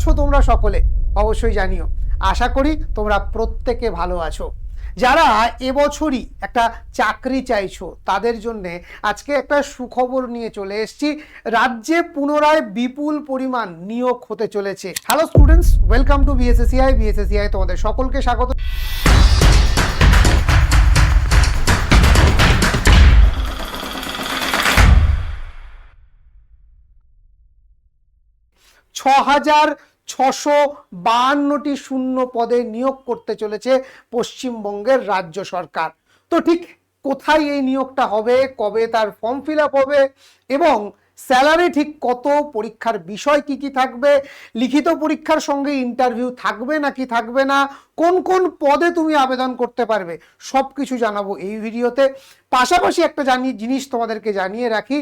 আছো তোমরা সকলে, অবশ্যই জানিও। আশা করি তোমরা প্রত্যেকে ভালো আছো। যারা এবছরই একটা চাকরি চাইছো, তাদের জন্যে আজকে একটা সুখবর নিয়ে চলে এসেছি। রাজ্যে পুনরায় বিপুল পরিমাণ নিয়োগ হতে চলেছে। Hello students welcome to BSACI BSACI তোমাদের সকলকে স্বাগত। ছ হাজার ছশো বাহান্নটি শূন্য পদে নিয়োগ করতে চলেছে পশ্চিমবঙ্গের রাজ্য সরকার। তো ঠিক কোথায় এই নিয়োগটা হবে, কবে তার ফর্ম ফিল হবে এবং স্যালারি ঠিক কত, পরীক্ষার বিষয় কি কি থাকবে, লিখিত পরীক্ষার সঙ্গে ইন্টারভিউ থাকবে নাকি থাকবে না, কোন কোন পদে তুমি আবেদন করতে পারবে সব কিছু জানাব এই ভিডিওতে পাশাপাশি একটা জানি, জিনিস তোমাদেরকে জানিয়ে রাখি,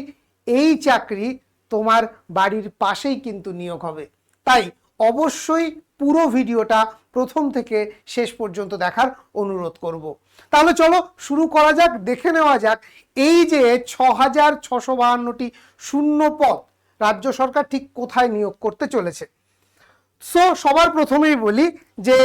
এই চাকরি তোমার বাড়ির পাশেই কিন্তু নিয়োগ হবে। তাই অবশ্যই পুরো ভিডিওটা প্রথম থেকে শেষ পর্যন্ত দেখার অনুরোধ করব। তাহলে চলো শুরু করা যাক, দেখে নেওয়া যাক। এই যে ছ হাজার ছশো বাহান্নটি শূন্য পদ, রাজ্য সরকার ঠিক কোথায় নিয়োগ করতে চলেছে? সো সবার প্রথমেই বলি যে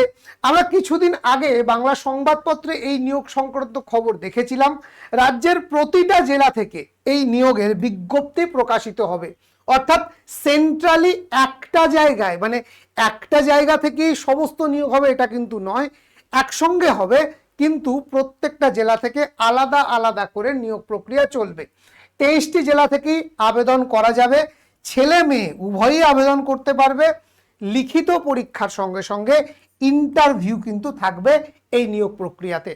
আমরা কিছুদিন আগে বাংলা সংবাদপত্রে এই নিয়োগ সংক্রান্ত খবর দেখেছিলাম। রাজ্যের প্রতিটা জেলা থেকে এই নিয়োগের বিজ্ঞপ্তি প্রকাশিত হবে। অর্থাৎ সেন্ট্রালি একটা জায়গায় মানে একটা জায়গা থেকেই সমস্ত নিয়োগ হবে এটা কিন্তু নয়, একসঙ্গে হবে, কিন্তু প্রত্যেকটা জেলা থেকে আলাদা আলাদা করে নিয়োগ প্রক্রিয়া চলবে। তেইশটি জেলা থেকেই আবেদন করা যাবে, ছেলে মেয়ে উভয়ই আবেদন করতে পারবে লিখিত পরীক্ষার সঙ্গে সঙ্গে ইন্টারভিউ কিন্তু থাকবে এই নিয়োগ প্রক্রিয়াতে।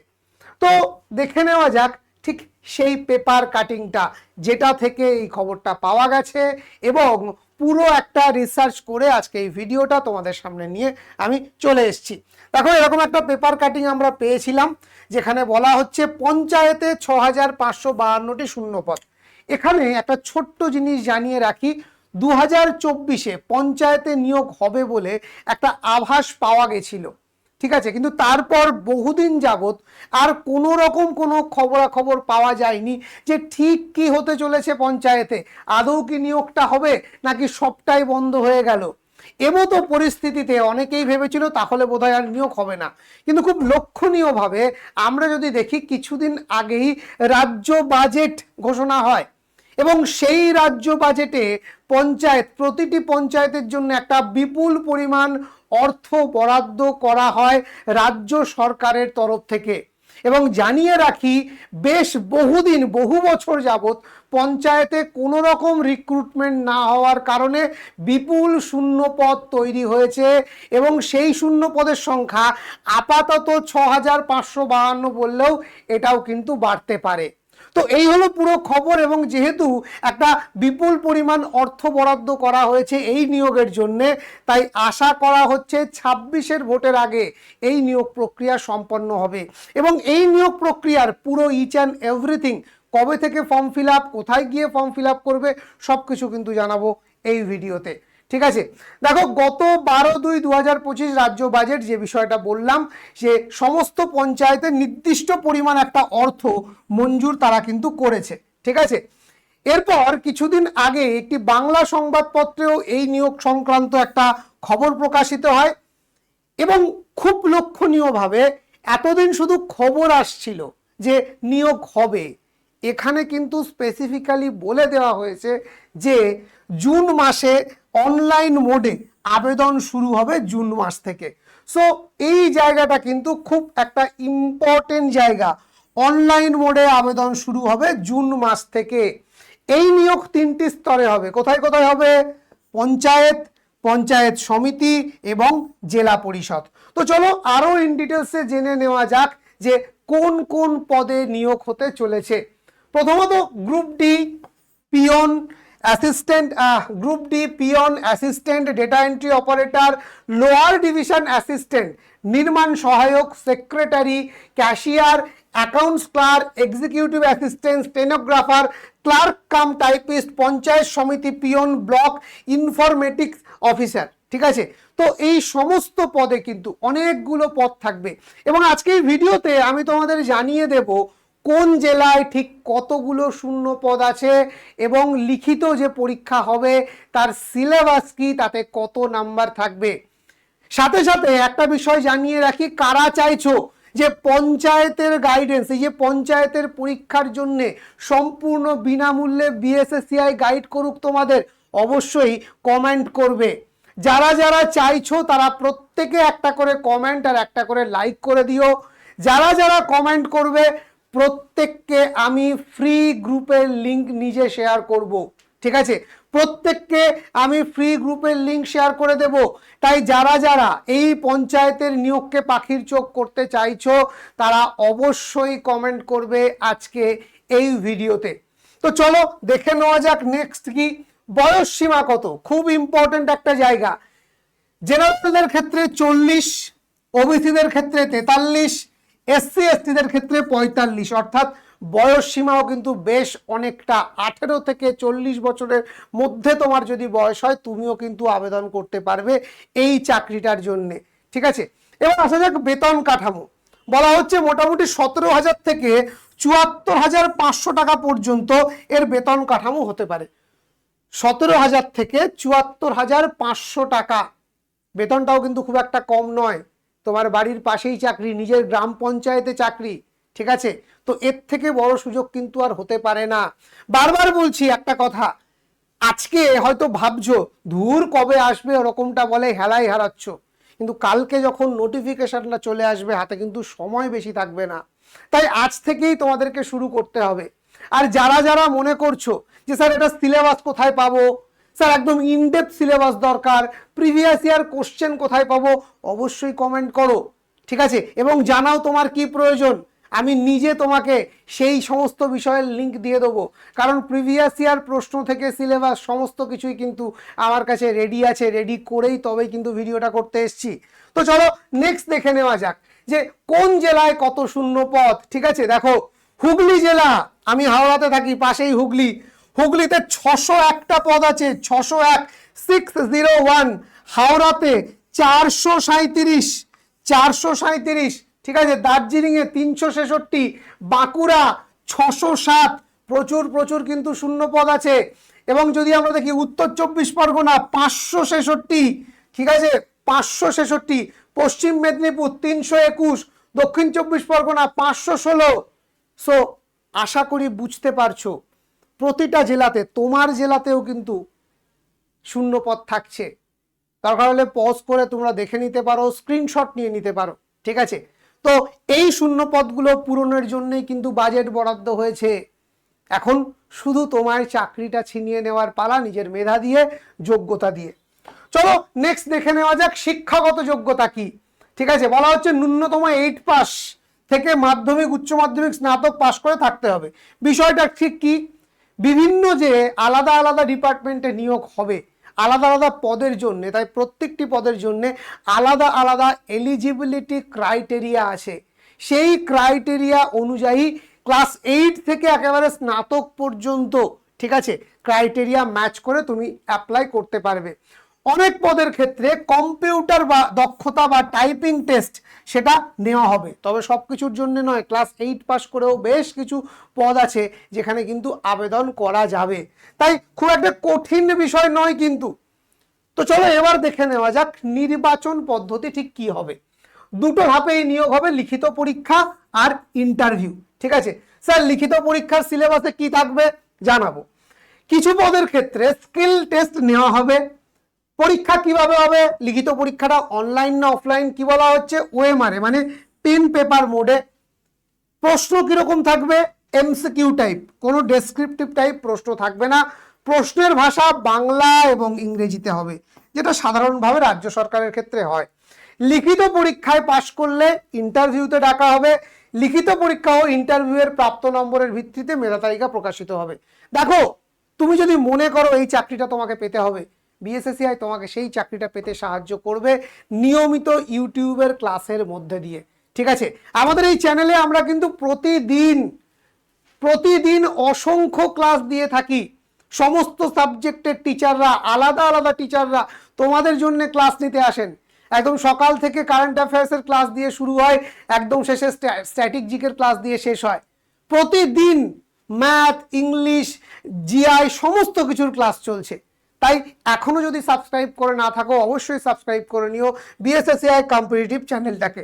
তো দেখে নেওয়া যাক, ঠিক সেই পেপার কাটিংটা যেটা থেকে এই খবরটা পাওয়া গেছে এবং পুরো একটা রিসার্চ করে আজকে এই ভিডিওটা তোমাদের সামনে নিয়ে আমি চলে এসেছি। দেখো, এরকম একটা পেপার কাটিং আমরা পেয়েছিলাম, যেখানে বলা হচ্ছে পঞ্চায়েতে ছ হাজার পাঁচশো বাহান্নটি শূন্যপদ। এখানে একটা ছোট্ট জিনিস জানিয়ে রাখি দু হাজার চব্বিশে পঞ্চায়েতে নিয়োগ হবে বলে একটা আভাস পাওয়া গেছিল। ঠিক আছে? কিন্তু তারপর বহুদিন যাবৎ আর কোনো রকম কোনো খবরাখবর পাওয়া যায়নি যে ঠিক কি হতে চলেছে পঞ্চায়েতে। আদৌ কি নিয়োগটা হবে নাকি সবটাই বন্ধ হয়ে গেল? এমতো পরিস্থিতিতে অনেকেই ভেবেছিল তাহলে বোধহয় আর নিয়োগ হবে না। কিন্তু খুব লক্ষণীয়ভাবে আমরা যদি দেখি, কিছুদিন আগেই রাজ্য বাজেট ঘোষণা হয়। এবং সেই রাজ্য বাজেটে পঞ্চায়েত, প্রতিটি পঞ্চায়েতের জন্য একটা বিপুল পরিমাণ অর্থ বরাদ্দ করা হয় রাজ্য সরকারের তরফ থেকে। এবং জানিয়ে রাখি, বেশ বহুদিন, বহু বছর যাবত পঞ্চায়েতে কোনো রকম রিক্রুটমেন্ট না হওয়ার কারণে বিপুল শূন্য পদ তৈরি হয়েছে এবং সেই শূন্য পদের সংখ্যা আপাতত ছ হাজার পাঁচশো বাহান্ন বললেও এটাও কিন্তু বাড়তে পারে। তো এই হলো পুরো খবর এবং যেহেতু একটা বিপুল পরিমাণ অর্থ বরাদ্দ করা হয়েছে এই নিয়োগের জন্য, তাই আশা করা হচ্ছে ছাব্বিশের ভোটের আগে এই নিয়োগ প্রক্রিয়া সম্পন্ন হবে। এবং এই নিয়োগ প্রক্রিয়ার পুরো ইচ অ্যান্ড এভরিথিং কবে থেকে ফর্ম ফিল আপ কোথায় গিয়ে ফর্ম ফিল আপ করবে সব কিছু কিন্তু জানাব এই ভিডিওতে। ঠিক আছে? দেখো, গত বারো দুই দু হাজার পঁচিশ রাজ্য বাজেট যে বিষয়টা বললাম যে সমস্ত পঞ্চায়েতের নির্দিষ্ট পরিমাণ একটা অর্থ মঞ্জুর তারা কিন্তু করেছে, ঠিক আছে? এরপর কিছুদিন আগে একটি বাংলা সংবাদপত্রেও এই নিয়োগ সংক্রান্ত একটা খবর প্রকাশিত হয় এবং খুব লক্ষণীয়ভাবে এতদিন শুধু খবর আসছিল যে নিয়োগ হবে। এখানে কিন্তু স্পেসিফিক্যালি বলে দেওয়া হয়েছে যে জুন মাসে অনলাইন মোডে আবেদন শুরু হবে জুন মাস থেকে। সো এই জায়গাটা কিন্তু খুব একটা ইম্পর্টেন্ট জায়গা। অনলাইন মোডে আবেদন শুরু হবে জুন মাস থেকে। এই নিয়োগ তিনটি স্তরে হবে। কোথায় কোথায় হবে? পঞ্চায়েত পঞ্চায়েত সমিতি এবং জেলা পরিষদ। তো চলো আরও ইন ডিটেলসে জেনে নেওয়া যাক যে কোন কোন পদে নিয়োগ হতে চলেছে। প্রথমত group D peon assistant group D, peon, assistant, data entry operator, lower division assistant, নির্মাণ সহায়ক, secretary, cashier, accounts clerk executive assistant, stenographer, clerk cum typist, panchayat samiti, peon block, informatics officer. ঠিক আছে? তো এই সমস্ত পদে কিন্তু অনেকগুলো পদ থাকবে। এবং আজকে এই ভিডিওতে আমি তোমাদের জানিয়ে দেব কোন জেলায় ঠিক কতগুলো শূন্য পদ আছে এবং লিখিত যে পরীক্ষা হবে, তার সিলেবাস কি, তাতে কত নাম্বার থাকবে? সাথে সাথে একটা বিষয় জানিয়ে রাখি, কারা চাইছো যে পঞ্চায়েতের গাইডেন্স এই যে পঞ্চায়েতের পরীক্ষার জন্য সম্পূর্ণ বিনামূল্যে বিএসএসসিআই গাইড করুক তোমাদের, অবশ্যই কমেন্ট করবে। যারা যারা চাইছো, তারা প্রত্যেকে একটা করে কমেন্ট আর একটা করে লাইক করে দিও। যারা যারা কমেন্ট করবে প্রত্যেককে আমি ফ্রি গ্রুপের লিংক নিজে শেয়ার করব। ঠিক আছে? প্রত্যেককে আমি ফ্রি গ্রুপের লিংক শেয়ার করে দেব। তাই যারা যারা এই পঞ্চায়েতের নিয়োগকে পাখির চোখ করতে চাইছো, তারা অবশ্যই কমেন্ট করবে আজকে এই ভিডিওতে। তো চলো, দেখে নেওয়া যাক নেক্সট কি। বয়স সীমা কত? খুব ইম্পর্টেন্ট একটা জায়গা। জেনারেলদের ক্ষেত্রে চল্লিশ, ওবিসিদের ক্ষেত্রে তেতাল্লিশ এসসি এসটিদের ক্ষেত্রে পঁয়তাল্লিশ, অর্থাৎ বয়স সীমাও কিন্তু বেশ অনেকটা আঠেরো থেকে চল্লিশ বছরের মধ্যে তোমার যদি বয়স হয়, তুমিও কিন্তু আবেদন করতে পারবে এই চাকরিটার জন্যে। ঠিক আছে? এবার আসা যাক বেতন কাঠামো। বলা হচ্ছে মোটামুটি সতেরো হাজার থেকে চুয়াত্তর হাজার পাঁচশো টাকা পর্যন্ত এর বেতন কাঠামো হতে পারে। সতেরো হাজার থেকে চুয়াত্তর হাজার পাঁচশো টাকা। বেতনটাও কিন্তু খুব একটা কম নয়। তোমার বাড়ির পাশেই চাকরি, নিজের গ্রাম পঞ্চায়েতে চাকরি, ঠিক আছে? তো এর থেকে বড় সুযোগ কিন্তু আর হতে পারে না। বারবার বলছি একটা কথা, আজকে হয়তো ভাবছ, ধূর কবে আসবে ওরকমটা বলে হেলাই হারাচ্ছ। কিন্তু কালকে যখন নোটিফিকেশনটা চলে আসবে, হাতে কিন্তু সময় বেশি থাকবে না। তাই আজ থেকেই তোমাদেরকে শুরু করতে হবে। আর যারা যারা মনে করছ যে, স্যার, এটা সিলেবাস কোথায় পাবো? স্যার, একদম ইনডেপথ সিলেবাস দরকার। প্রিভিয়াস ইয়ার কোশ্চেন কোথায় পাবো, অবশ্যই কমেন্ট করো। ঠিক আছে? এবং জানাও তোমার কি প্রয়োজন। আমি নিজে তোমাকে সেই সমস্ত বিষয়ের লিংক দিয়ে দেবো। কারণ প্রিভিয়াস ইয়ার প্রশ্ন থেকে সিলেবাস সমস্ত কিছুই কিন্তু আমার কাছে রেডি আছে রেডি করেই তবেই কিন্তু ভিডিওটা করতে এসছি। তো চলো নেক্সট দেখে নেওয়া যাক যে কোন জেলায় কত শূন্য পথ ঠিক আছে? দেখো, হুগলি জেলা। আমি হাওড়াতে থাকি, পাশেই হুগলি। হুগলিতে ছশো একটা পদ আছে, ছশো এক সিক্স জিরো ওয়ান হাওড়াতে চারশো সাঁত্রিশ চারশো সাঁত্রিশ ঠিক আছে, দার্জিলিংয়ে তিনশো ছেষট্টি, বাঁকুড়া ছশো সাত, প্রচুর প্রচুর কিন্তু শূন্য পদ আছে। এবং যদি আমরা দেখি উত্তর চব্বিশ পরগনা পাঁচশো ছেষট্টি, ঠিক আছে, পাঁচশো ছেষট্টি, পশ্চিম মেদিনীপুর তিনশো একুশ, দক্ষিণ চব্বিশ পরগনা পাঁচশো ষোলো। সো আশা করি বুঝতে পারছ। প্রতিটা জেলাতে, তোমার জেলাতেও কিন্তু শূন্য পদ থাকছে দরকার হলে পজ করে তোমরা দেখে নিতে পারো স্ক্রিনশট নিয়ে নিতে পারো, ঠিক আছে? তো এই শূন্য পদগুলো পূরণের জন্যই কিন্তু বাজেট বরাদ্দ হয়েছে। এখন শুধু তোমার চাকরিটা ছিনিয়ে নেওয়ার পালা, নিজের মেধা দিয়ে, যোগ্যতা দিয়ে। চলো নেক্সট দেখে নেওয়া যাক শিক্ষাগত যোগ্যতা কি। ঠিক আছে, বলা হচ্ছে ন্যূনতম এইট পাস থেকে মাধ্যমিক, উচ্চ মাধ্যমিক স্নাতক পাশ করে থাকতে হবে। বিষয়টা ঠিক কি? বিভিন্ন যে আলাদা আলাদা ডিপার্টমেন্টে নিয়োগ হবে, আলাদা আলাদা পদের জন্য, তাই প্রত্যেকটি পদের জন্য আলাদা আলাদা এলিজিবিলিটি ক্রাইটেরিয়া আছে। সেই ক্রাইটেরিয়া অনুযায়ী ক্লাস এইট থেকে একেবারে স্নাতক পর্যন্ত, ঠিক আছে ক্রাইটেরিয়া ম্যাচ করে তুমি অ্যাপ্লাই করতে পারবে। অনেক পদের ক্ষেত্রে কম্পিউটার বা দক্ষতা বা টাইপিং টেস্ট সেটা নেওয়া হবে। তবে সব কিছুর জন্য নয়, ক্লাস এইট পাস করেও বেশ কিছু পদ আছে যেখানে কিন্তু আবেদন করা যাবে। তাই খুব একটা কঠিন বিষয় নয় কিন্তু। তো চলো এবার দেখে নেওয়া যাক নির্বাচন পদ্ধতি ঠিক কি হবে। দুটো ধাপেই নিয়োগ হবে, লিখিত পরীক্ষা আর ইন্টারভিউ। ঠিক আছে? স্যার, লিখিত পরীক্ষার সিলেবাসে কি থাকবে জানাব। কিছু পদের ক্ষেত্রে স্কিল টেস্ট নেওয়া হবে পরীক্ষা কীভাবে হবে? লিখিত পরীক্ষাটা অনলাইন না অফলাইন কি বলা হচ্ছে? ওএমআরএ মানে পেন পেপার মোডে প্রশ্ন কীরকম থাকবে? এমসিকিউ টাইপ কোনো ডেসক্রিপটিভ টাইপ প্রশ্ন থাকবে না। প্রশ্নের ভাষা বাংলা এবং ইংরেজিতে হবে, যেটা সাধারণভাবে রাজ্য সরকারের ক্ষেত্রে হয়। লিখিত পরীক্ষায় পাশ করলে ইন্টারভিউতে ডাকা হবে। লিখিত পরীক্ষা ও ইন্টারভিউয়ের প্রাপ্ত নম্বরের ভিত্তিতে মেধা তালিকা প্রকাশিত হবে। দেখো, তুমি যদি মনে করো এই চাকরিটা তোমাকে পেতে হবে বিএসএসিআই তোমাকে সেই চাকরিটা পেতে সাহায্য করবে নিয়মিত ইউটিউবের ক্লাসের মধ্যে দিয়ে। ঠিক আছে? আমাদের এই চ্যানেলে আমরা কিন্তু প্রতিদিন প্রতিদিন অসংখ্য ক্লাস দিয়ে থাকি। সমস্ত সাবজেক্টের টিচাররা, আলাদা আলাদা টিচাররা তোমাদের জন্য ক্লাস নিতে আসেন। একদম সকাল থেকে কারেন্ট অ্যাফেয়ার্সের ক্লাস দিয়ে শুরু হয়, একদম শেষে স্ট্যাটিক জিকের ক্লাস দিয়ে শেষ হয়। প্রতিদিন ম্যাথ, ইংলিশ, জিআই, সমস্ত কিছুর ক্লাস চলছে। তাই এখনও যদি সাবস্ক্রাইব করে না থাকো, অবশ্যই সাবস্ক্রাইব করে নিও বিএসএসিআই কম্পিটিটিভ চ্যানেলটাকে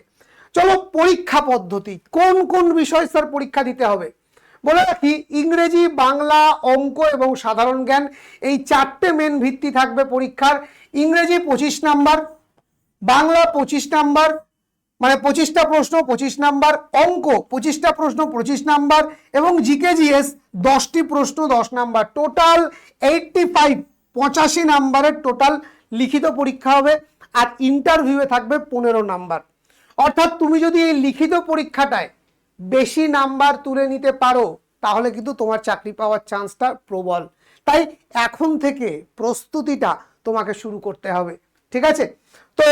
চলো, পরীক্ষা পদ্ধতি। কোন কোন বিষয় স্যার পরীক্ষা দিতে হবে? বলে রাখি, ইংরেজি, বাংলা, অঙ্ক এবং সাধারণ জ্ঞান এই চারটে মেন ভিত্তি থাকবে পরীক্ষার। ইংরেজি পঁচিশ নাম্বার, বাংলা পঁচিশ নাম্বার মানে পঁচিশটা প্রশ্ন পঁচিশ নাম্বার, অঙ্ক পঁচিশটা প্রশ্ন পঁচিশ নাম্বার এবং জিকে জিএস দশটি প্রশ্ন দশ নাম্বার। টোটাল এইটটি ফাইভ পঁচাশি নাম্বারের টোটাল লিখিত পরীক্ষা হবে আর ইন্টারভিউয়ে থাকবে পনেরো নাম্বার। অর্থাৎ তুমি যদি এই লিখিত পরীক্ষাটায় বেশি নাম্বার তুলে নিতে পারো, তাহলে কিন্তু তোমার চাকরি পাওয়ার চান্সটা প্রবল। তাই এখন থেকে প্রস্তুতিটা তোমাকে শুরু করতে হবে, ঠিক আছে? তো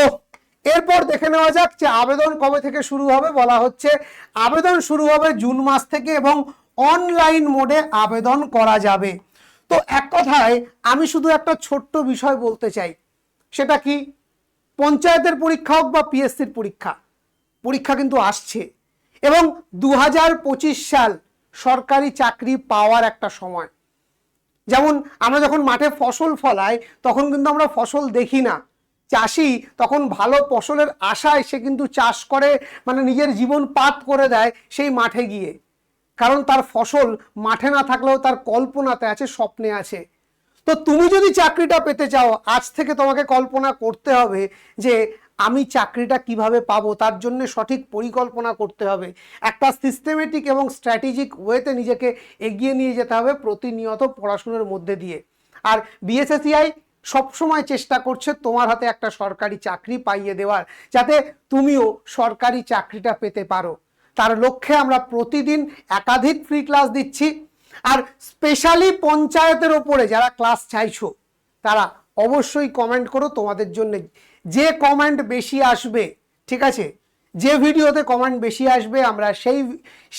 এরপর দেখে নেওয়া যাক যে আবেদন কবে থেকে শুরু হবে। বলা হচ্ছে আবেদন শুরু হবে জুন মাস থেকে এবং অনলাইন মোডে আবেদন করা যাবে। তো এক কথায় আমি শুধু একটা ছোট্ট বিষয় বলতে চাই। সেটা কি? পঞ্চায়েতের পরীক্ষা হোক বা পিএসসির পরীক্ষা পরীক্ষা কিন্তু আসছে। এবং দু হাজার পঁচিশ সাল সরকারি চাকরি পাওয়ার একটা সময়। যেমন আমরা যখন মাঠে ফসল ফলাই তখন কিন্তু আমরা ফসল দেখি না। চাষি তখন ভালো ফসলের আশায় সে কিন্তু চাষ করে মানে নিজের জীবন পাত করে দেয় সেই মাঠে গিয়ে। কারণ তার ফসল মাঠে না থাকলেও তার কল্পনাতে আছে, স্বপ্নে আছে। তো তুমি যদি চাকরিটা পেতে চাও, আজ থেকে তোমাকে কল্পনা করতে হবে যে আমি চাকরিটা কীভাবে পাবো, তার জন্য সঠিক পরিকল্পনা করতে হবে। একটা সিস্টেমেটিক এবং স্ট্র্যাটেজিক ওয়েতে নিজেকে এগিয়ে নিয়ে যেতে হবে প্রতিনিয়ত পড়াশুনোর মধ্যে দিয়ে। আর বিএসএসিআই সবসময় চেষ্টা করছে তোমার হাতে একটা সরকারি চাকরি পাইয়ে দেওয়ার, যাতে তুমিও সরকারি চাকরিটা পেতে পারো। তার লক্ষ্যে আমরা প্রতিদিন একাধিক ফ্রি ক্লাস দিচ্ছি। আর স্পেশালি পঞ্চায়েতের ওপরে যারা ক্লাস চাইছো, তারা অবশ্যই কমেন্ট করো তোমাদের জন্য। যে কমেন্ট বেশি আসবে, ঠিক আছে? যে ভিডিওতে কমেন্ট বেশি আসবে, আমরা সেই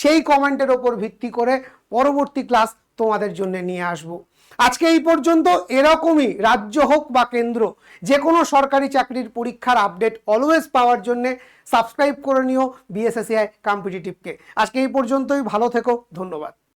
সেই কমেন্টের ওপর ভিত্তি করে পরবর্তী ক্লাস তোমাদের জন্য নিয়ে আসব। আজকে এই পর্যন্ত এরকমই রাজ্য হোক বা কেন্দ্র যে কোনো সরকারি চাকরির পরীক্ষার আপডেট অলওয়েজ পাওয়ার জন্যে সাবস্ক্রাইব করে নিও বিএসএসিআই কম্পিটিটিভকে আজকে এই পর্যন্তই, ভালো থেকো, ধন্যবাদ।